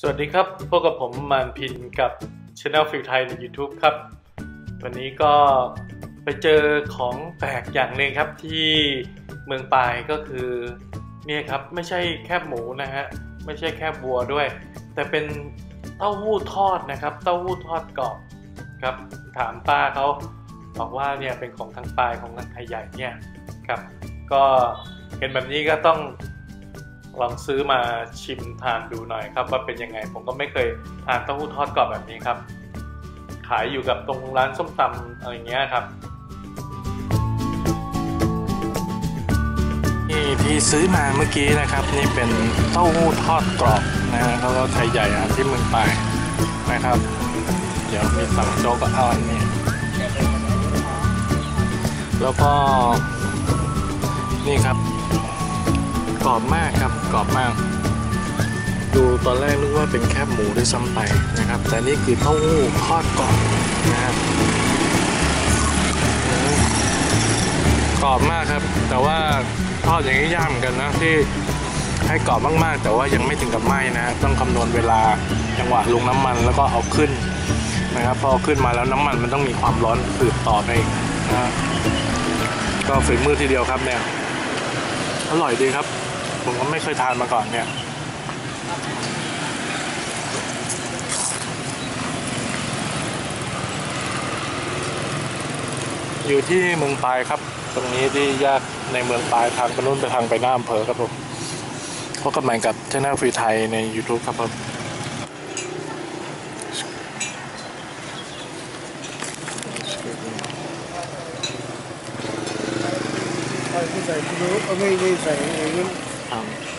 สวัสดีครับ พบกับผมมานพินกับ Channel ฟิลไทยใน YouTube ครับ วันนี้ก็ไปเจอของแปลกอย่างหนึ่งครับที่เมืองปายก็คือเนี่ยครับไม่ใช่แคบหมูนะฮะไม่ใช่แคบวัวด้วย แต่เป็นเต้าหู้ทอดนะครับ เต้าหู้ทอดกรอบครับ ถามป้าเขาบอกว่าเนี่ยเป็นของทางปลายของทางไทยใหญ่เนี่ยครับ ก็เห็นแบบนี้ก็ต้อง ลองซื้อมาชิมทานดูหน่อยครับ ว่าเป็นยังไง ผมก็ไม่เคยทานเต้าหู้ทอดกรอบแบบนี้ครับ ขายอยู่กับตรงร้านส้มตำอะไรเงี้ยครับนี่ที่ซื้อมาเมื่อกี้นะครับ นี่เป็นเต้าหู้ทอดกรอบนะฮะแล้วก็ไทยใหญ่อาหารที่เมืองปนะครับ เดี๋ยวมีสั่งโจ๊กก็เอาอันนี้แล้วก็นี่ครับ รอบมากครับกรอบมาก ดูตอนแรกนึกว่าเป็นแคบหมูด้วยซ้ำไปนะครับ แต่นี่คือเต้าหู้ทอดกรอบนะครับกรอบมากครับ แต่ว่าทอดอย่างนี้ยากเหมือนกันนะที่ให้กรอบมากๆ แต่ว่ายังไม่ถึงกับไหม้นะต้องคำนวณเวลาจังหวะลงน้ำมันแล้วก็เอาขึ้นนะครับพอขึ้นมาแล้วน้ำมันมันต้องมีความร้อนสืบต่อไปนะฮะก็ฝีมือทีเดียวครับเนี่ยอร่อยดีครับ ผมก็ไม่เคยทานมาก่อนเนี่ยอยู่ที่เมืองปายครับ ตรงนี้ที่แยกในเมืองปายทางไปนู้นไปทางไปหน้าอำเภอครับผมพบกันใหม่กับช anel ฟรีไทยใน YouTube ครับผมไม่ใส่ไม่รู้ไม่ไม่ใส่อง นี้ครับ